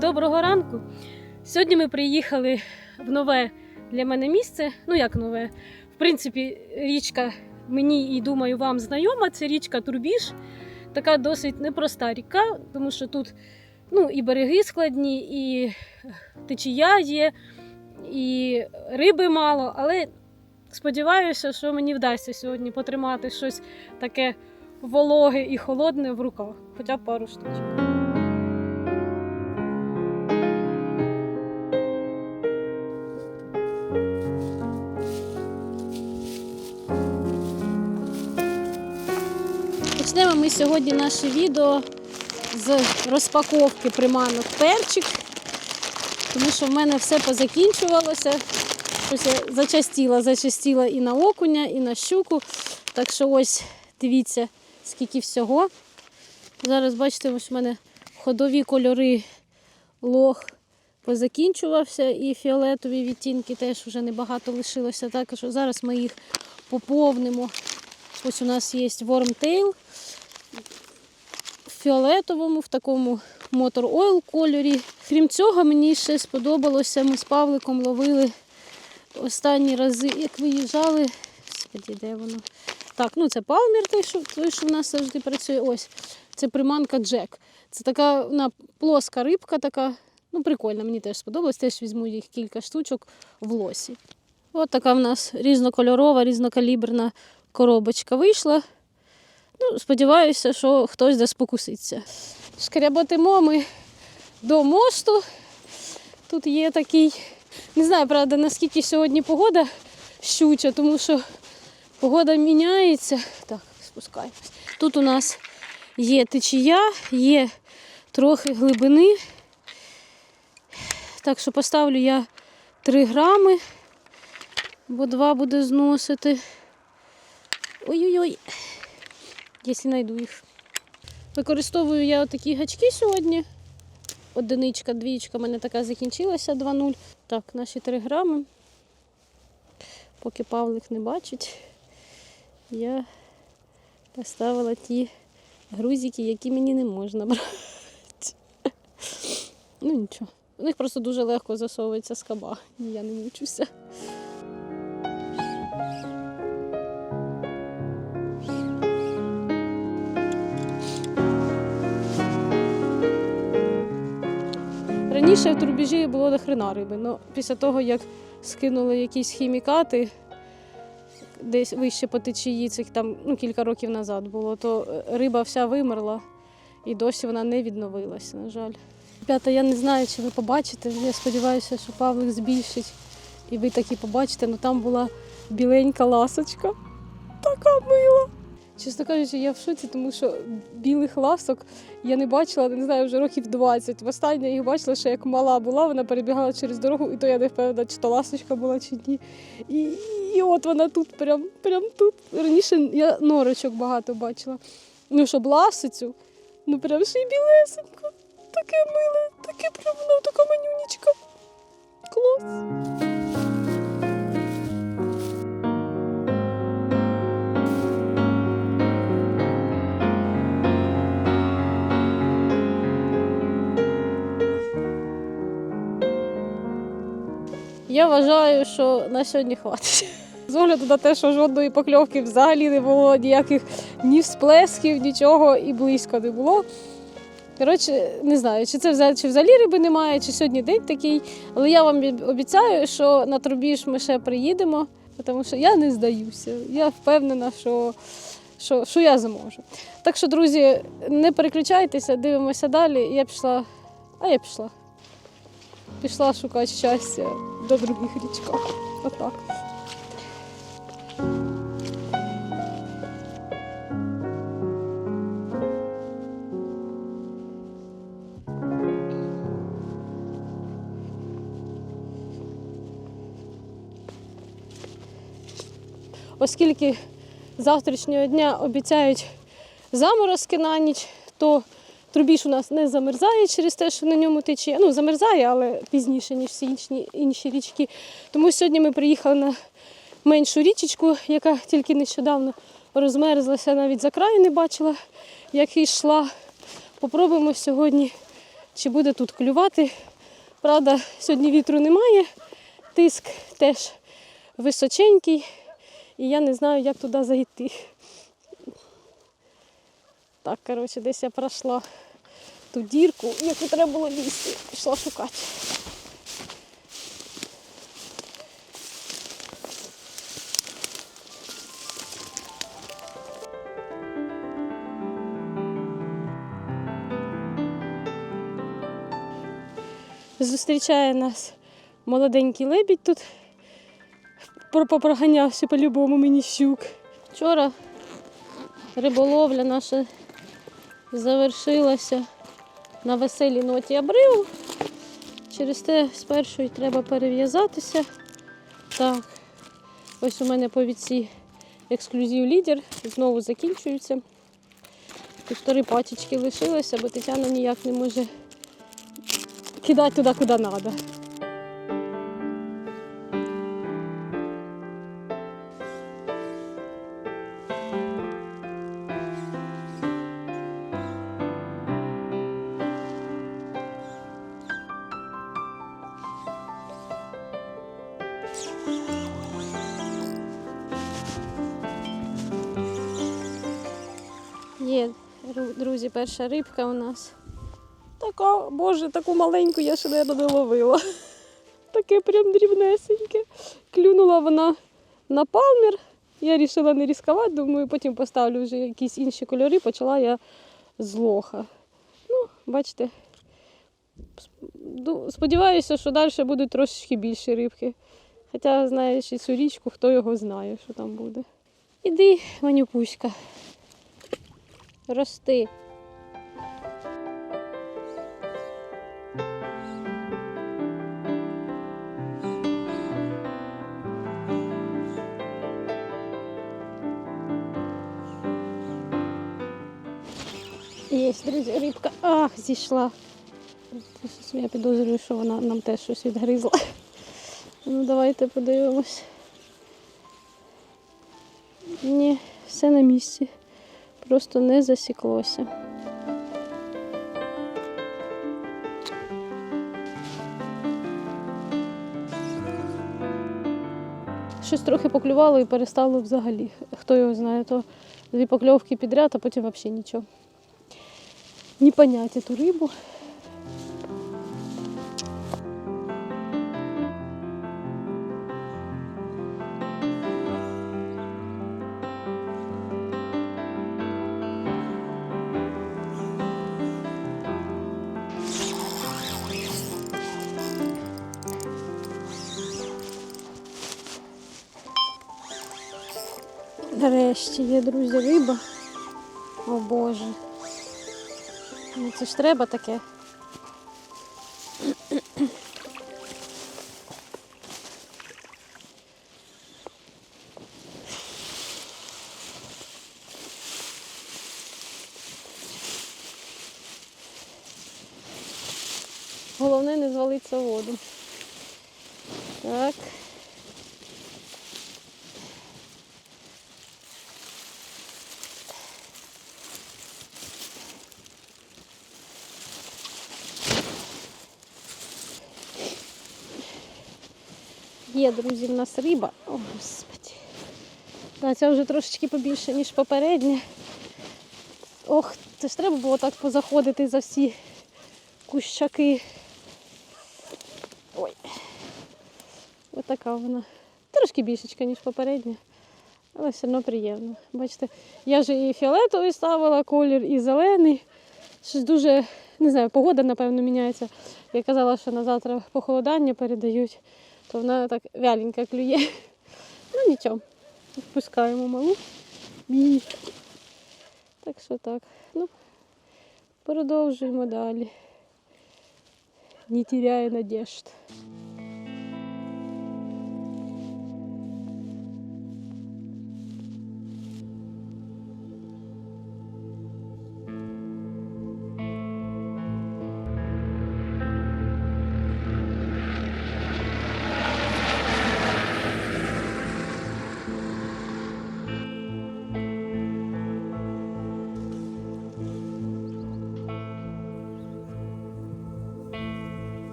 Доброго ранку! Сьогодні ми приїхали в нове для мене місце. Ну як нове? В принципі, річка мені і думаю, вам знайома. Це річка Турбіж. Така досить непроста ріка, тому що тут ну, і береги складні, і течія є, і риби мало. Але сподіваюся, що мені вдасться сьогодні потримати щось таке вологе і холодне в руках, хоча пару штучок. Ми сьогодні наше відео з розпаковки приманок перчик, тому що в мене все позакінчувалося. Ось я зачастіла, зачастіла і на окуня, і на щуку. Так що ось дивіться, скільки всього. Зараз бачите, ось у мене ходові кольори лох позакінчувався, і фіолетові відтінки теж вже небагато лишилося. Так що зараз ми їх поповнимо. Ось у нас є Wormtail в фіолетовому, в такому Oil кольорі. Крім цього, мені ще сподобалося, ми з Павликом ловили останні рази, як виїжджали. Господи, де воно? Так, ну це палмір, той, що, той, що в нас завжди працює. Ось. Це приманка Джек. Це така вона плоска рибка, така, ну прикольна, мені теж сподобалось. Теж візьму їх кілька штучок в лосі. От така в нас різнокольорова, різнокаліберна коробочка вийшла. Ну, сподіваюся, що хтось де спокуситься. Шкряботимо ми до мосту. Тут є такий, не знаю, правда, наскільки сьогодні погода щуча, тому що погода міняється. Так, спускаємось. Тут у нас є течія, є трохи глибини. Так що поставлю я 3 грами, бо 2 буде зносити. Ой-ой-ой, якщо знайду їх. Використовую я отакі гачки сьогодні. Одиничка, двічка, в мене така закінчилася 2-0. Так, наші 3 грами. Поки Павлик не бачить, я поставила ті грузики, які мені не можна брати. Ну нічого. У них просто дуже легко засовується скаба, я не мучуся. Раніше в турбіжі було до хрена риби, але після того, як скинули якісь хімікати, десь вище по течії, цих там ну, кілька років назад було, то е, риба вся вимерла і досі вона не відновилася, на жаль. Ребята, я не знаю, чи ви побачите. Я сподіваюся, що Павлик збільшить і ви таки побачите, але там була біленька ласочка. Така мила. Чесно кажучи, я в шоці, тому що білих ласок я не бачила, не знаю, вже років 20. Востаннє їх бачила, ще як мала була, вона перебігала через дорогу, і то я не впевнена, чи то ласочка була, чи ні. І, і от вона тут, прям, прям тут. Раніше я норочок багато бачила. Ну, щоб ласицю, ну прям ще й білесенько. Таке миле, таке прям, ну, така манюнічка. Клас. Я вважаю, що на сьогодні хватить. З огляду на те, що жодної покльовки взагалі не було, ніяких ні всплесків, нічого і близько не було. Коротше, не знаю, чи це взагалі, чи взагалі риби немає, чи сьогодні день такий. Але я вам обіцяю, що на трубіж ми ще приїдемо, тому що я не здаюся. Я впевнена, що, що, що я зможу. Так що, друзі, не переключайтеся, дивимося далі. Я пішла, а я пішла. Пішла шукати щастя до других річках. Отак. Оскільки завтрашнього дня обіцяють заморозки на ніч, то трубіж у нас не замерзає через те, що на ньому тече. Ну, замерзає, але пізніше, ніж всі інші, інші річки. Тому сьогодні ми приїхали на меншу річечку, яка тільки нещодавно розмерзлася, навіть за краю не бачила, як йшла. Попробуємо сьогодні чи буде тут клювати. Правда, сьогодні вітру немає, тиск теж височенький, і я не знаю, як туди зайти. Так, коротше, десь я пройшла ту дірку, яку треба було лізти, пішла шукати. Зустрічає нас молоденький лебідь тут. Про- Попроганявся по-любому мені щук. Вчора риболовля наша завершилася на веселій ноті обриву. Через те спершу й треба перев'язатися. Так, ось у мене повідці ексклюзив лідер знову закінчуються. Півтори пачечки лишилося, бо Тетяна ніяк не може кидати туди, куди треба. Є, друзі, перша рибка у нас. Така, боже, таку маленьку я ще не ловила. Таке прям дрібнесеньке. Клюнула вона на палмір. Я вирішила не ризикувати, думаю, потім поставлю вже якісь інші кольори, почала я з лоха. Ну, бачите. Сподіваюся, що далі будуть трошечки більші рибки. Хоча, знаєш, і цю річку, хто його знає, що там буде. Іди, Манюпуська. Рости. Є, друзі, рибка. Ах, зійшла. Я підозрюю, що вона нам теж щось відгризла. Ну, давайте подивимось. Ні, все на місці. Просто не засіклося. Щось трохи поклювало і перестало взагалі. Хто його знає, то дві покльовки підряд, а потім взагалі нічого. Не поняття ту рибу. Нарешті є, друзі, риба. О Боже. Ну це ж треба таке. Головне не звалитися в воду. Так. Є, друзі, в нас риба. О, господи. Да, ця вже трошечки побільше, ніж попередня. Ох, це ж треба було так позаходити за всі кущаки. Ой. Ось така вона. Трошки більшечка, ніж попередня. Але все одно приємно. Бачите, я вже і фіолетовий ставила колір, і зелений. Щось дуже, не знаю, погода, напевно, міняється. Я казала, що на завтра похолодання передають, то вона так вяленька клює. Ну нічого, відпускаємо малу. Так що так. Ну, продовжуємо далі. Не теряя надежд.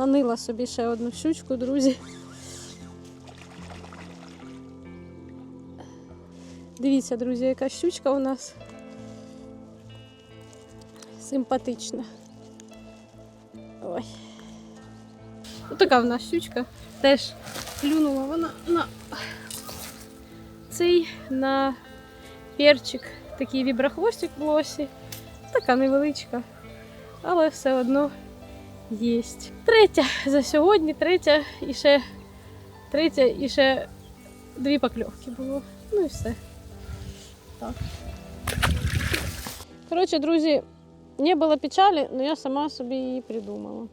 Нанила собі ще одну щучку, друзі. Дивіться, друзі, яка щучка у нас симпатична. Ой. Ось така в нас щучка. Теж клюнула вона на цей на перчик, такий віброхвостик в лосі. Така невеличка, але все одно є. Третя за сьогодні, третя і ще третя і ще дві покльовки було. Ну і все. Так. Коротше, друзі, не було печалі, але я сама собі її придумала.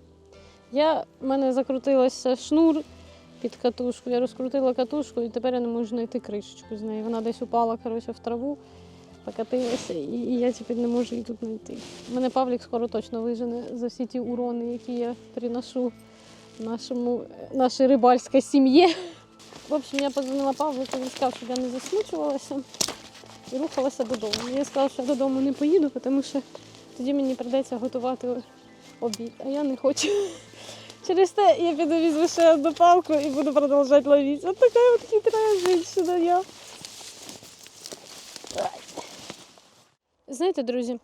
Я, в мене закрутилася шнур під катушку, я розкрутила катушку і тепер я не можу знайти кришечку з неї. Вона десь упала коротше, в траву, покатилася, і, я тепер не можу її тут знайти. Мене Павлік скоро точно вижене за всі ті урони, які я приношу нашому, нашій рибальській сім'ї. В общем, я подзвонила Павлику, він сказав, щоб я не засмучувалася і рухалася додому. Я сказала, що я додому не поїду, тому що тоді мені прийдеться готувати обід, а я не хочу. Через те я піду візьму одну палку і буду продовжувати ловити. От така от хитра жінка я. Знаєте, друзі,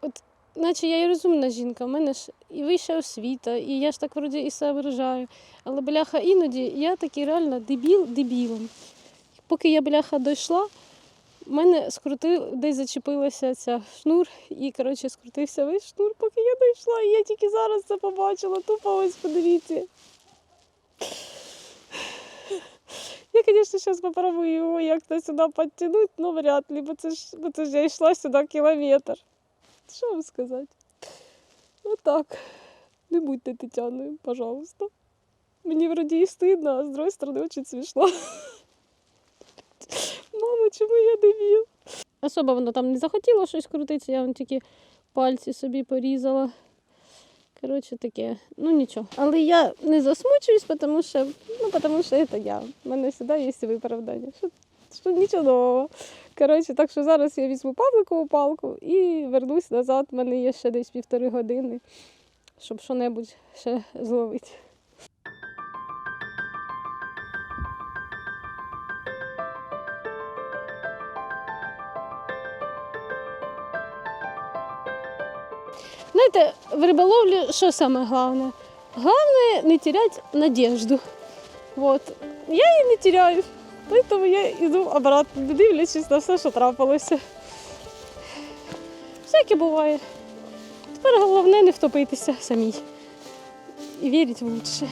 от наче я і розумна жінка, в мене ж і вища освіта, і я ж так вроді і соображаю. Але бляха іноді я такий реально дебіл дебілом. Поки я бляха дійшла, в мене скрутив, десь зачепилася ця шнур, і коротше скрутився весь шнур, поки я дійшла. І я тільки зараз це побачила. Тупо ось подивіться. Я, звісно, зараз попробую його як-то сюди підтягнути, але вряд ли, бо це ж, я йшла сюди кілометр. Що вам сказати? Отак. Не будьте Тетяною, пожалуйста. Мені вроді і стидно, а з другої сторони дуже смішно. Мамо, чому я дебіл? Особо воно там не захотіло щось крутитися, я вон тільки пальці собі порізала. Коротше, таке, ну нічого. Але я не засмучуюсь, тому що, ну, тому що це я. У мене завжди є виправдання. Що, що нічого нового. Коротше, так що зараз я візьму павликову палку і вернусь назад. У мене є ще десь півтори години, щоб що-небудь ще зловити. Знаєте, в риболовлі що саме головне? Головне не теряти надежду. Вот. Я її не теряю, тому я йду обратно, не дивлячись на все, що трапилося. Всяке буває. Тепер головне не втопитися самій. І вірити в лучше.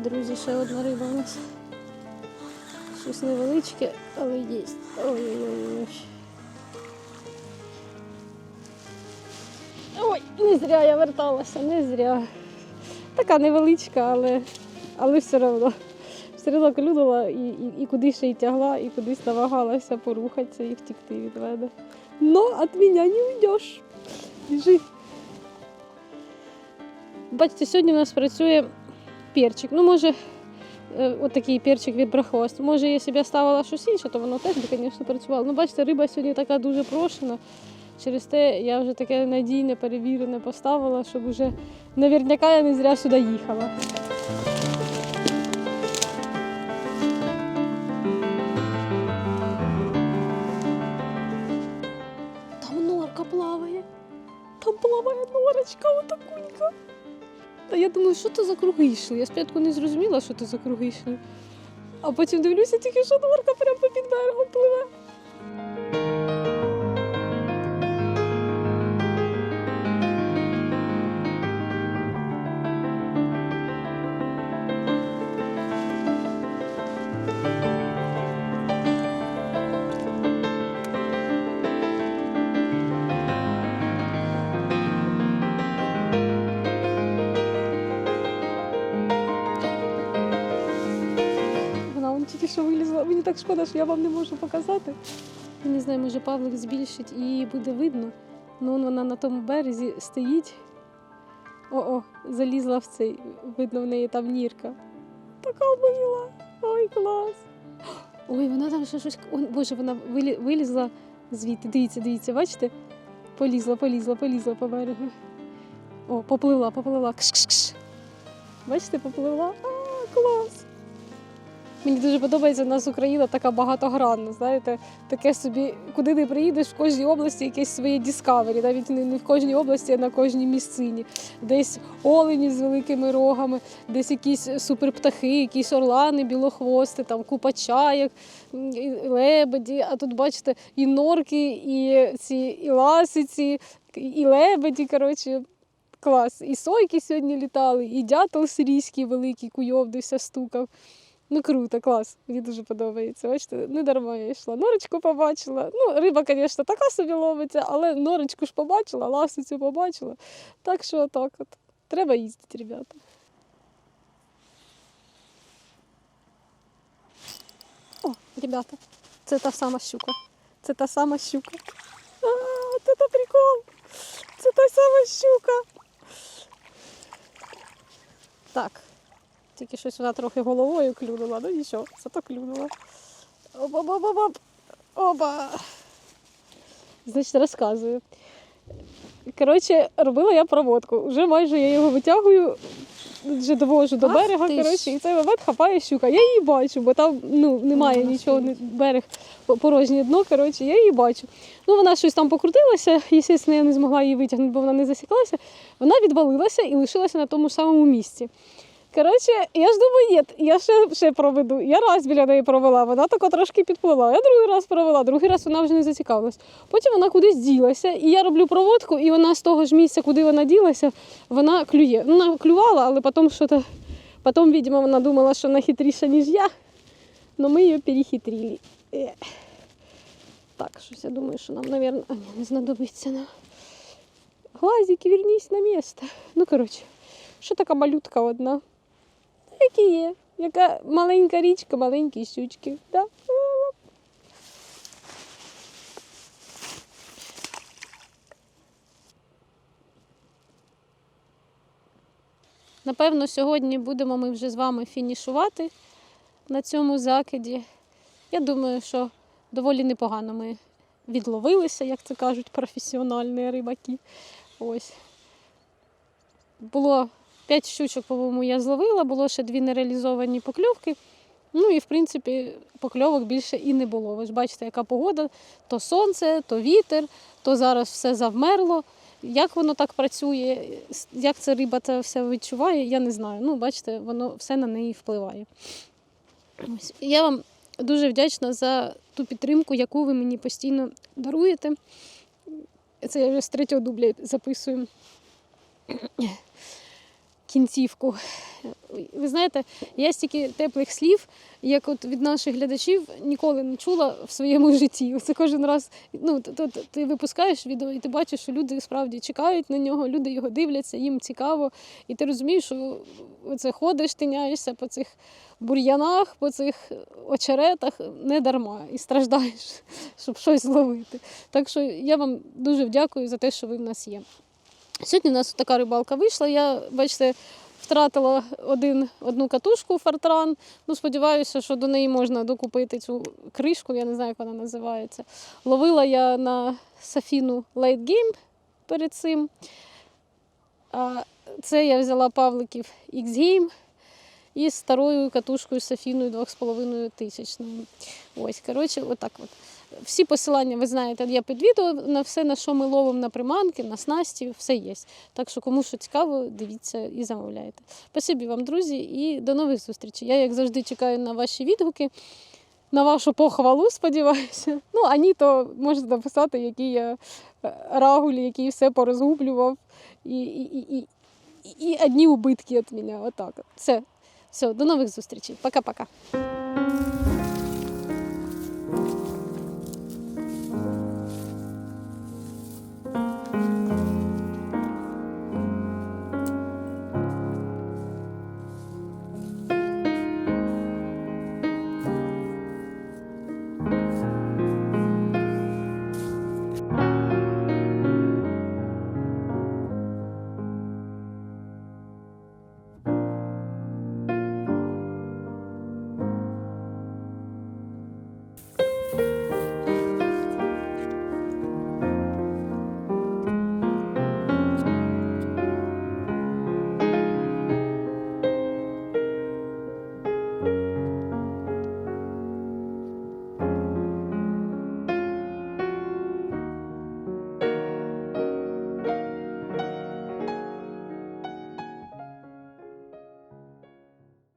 Друзі, ще одна риба у нас. Щось невеличке, але є. Ой-ой-ой. Ой, не зря я верталася, не зря. Така невеличка, але, але все одно. Все одно клюнула і, і, і куди ще й тягла, і кудись намагалася порухатися і втікти від мене. Но від мене не уйдеш. Біжи. Бачите, сьогодні у нас працює перчик. Ну, може, е, от такий перчик від брахост. Може, якщо б я ставила щось інше, то воно теж би, звісно, працювало. Ну, бачите, риба сьогодні така дуже прошена. Через те я вже таке надійне, перевірене поставила, щоб уже наверняка я не зря сюди їхала. Там норка плаває. Там плаває норочка, отакунька. Та я думаю, що то за круги йшли. Я спочатку не зрозуміла, що то за круги йшли. А потім дивлюся, тільки що норка прямо під берегом пливе. Так шкода, що я вам не можу показати. Не знаю, може Павлик збільшить і буде видно. Ну, он вона на тому березі стоїть. О-о, залізла в цей. Видно, в неї там нірка. Така мила. Ой, клас. Ой, вона там ще щось. Ой, Боже, вона вилізла звідти. Дивіться, дивіться, бачите? Полізла, полізла, полізла по берегу. О, поплила, поплила. Кш-кш-кш. Бачите, попливла. А, клас. Мені дуже подобається, у нас Україна така багатогранна. Знаєте, таке собі, куди не приїдеш, в кожній області якесь своє діскавері, навіть не, в кожній області, а на кожній місцині. Десь олені з великими рогами, десь якісь суперптахи, якісь орлани, білохвости, там купа чаєк, і лебеді. А тут бачите, і норки, і ці і ласиці, і лебеді. Коротше, клас. І сойки сьогодні літали, і дятел сирійський великий куйовдився, стукав. Ну круто, клас. Мені дуже подобається. Бачите, не дарма я йшла. Норочку побачила. Ну, риба, звісно, така собі ловиться, але норочку ж побачила, ласицю побачила. Так що так от. Треба їздити, ребята. О, ребята, це та сама щука. Це та сама щука. А, це та прикол. Це та сама щука. Так. Тільки щось вона трохи головою клюнула, ну нічого, зато клюнула. Оба-ба-ба-ба. Оба. Значить, розказую. Коротше, робила я проводку. Вже майже я його витягую, вже довожу до берега. Коротше, і цей момент хапає щука. Я її бачу, бо там ну, немає нічого, не- берег порожнє дно. Коротше, я її бачу. Ну, вона щось там покрутилася, звісно, я не змогла її витягнути, бо вона не засіклася. Вона відвалилася і лишилася на тому ж самому місці. Коротше, я ж думаю, ні, я ще, ще проведу. Я раз біля неї провела, вона тако трошки підплила. Я другий раз провела, другий раз вона вже не зацікавилась. Потім вона кудись ділася, і я роблю проводку, і вона з того ж місця, куди вона ділася, вона клює. Ну, Вона клювала, але потім що-то. Потім, видимо, вона думала, що вона хитріша, ніж я. Но ми її перехитрили. Е. Так, щось я думаю, що нам, мабуть, не знадобиться нам. Глазики, вернись на місце. Ну, коротше, що така малютка одна? Які є? Яка маленька річка, маленькі щучки. Да? Напевно, сьогодні будемо ми вже з вами фінішувати на цьому закиді. Я думаю, що доволі непогано ми відловилися, як це кажуть, професіональні рибаки. Ось. Було 5 щучок, по-моєму, я зловила, було ще дві нереалізовані покльовки. Ну і в принципі покльовок більше і не було. Ви ж бачите, яка погода: то сонце, то вітер, то зараз все завмерло. Як воно так працює, як ця риба це все відчуває, я не знаю. Ну, бачите, воно все на неї впливає. Ось. Я вам дуже вдячна за ту підтримку, яку ви мені постійно даруєте. Це я вже з третього дубля записую кінцівку. Ви знаєте, я стільки теплих слів, як от від наших глядачів, ніколи не чула в своєму житті. Це кожен раз ну, т- т- ти випускаєш відео, і ти бачиш, що люди справді чекають на нього, люди його дивляться, їм цікаво. І ти розумієш, що це ходиш, тиняєшся по цих бур'янах, по цих очеретах не дарма і страждаєш, щоб щось зловити. Так що я вам дуже вдякую за те, що ви в нас є. Сьогодні у нас така рибалка вийшла. Я, бачите, втратила один, одну катушку фартран. Ну, сподіваюся, що до неї можна докупити цю кришку, я не знаю, як вона називається. Ловила я на Сафіну Late Game перед цим. А це я взяла Павликів X-Game із старою катушкою Софіною 2,5 тисячною. Ось, коротше, отак от. Всі посилання, ви знаєте, є під відео на все, на що ми ловимо на приманки, на снасті, все є. Так що, кому що цікаво, дивіться і замовляйте. Спасибі вам, друзі, і до нових зустрічей. Я, як завжди, чекаю на ваші відгуки, на вашу похвалу, сподіваюся. Ну, а ні, то можете написати, який я е, рагуль, який все порозгублював. І, і, і, і, і одні убитки від мене. Отак. Все. Все, до нових зустрічей. Пока-пока.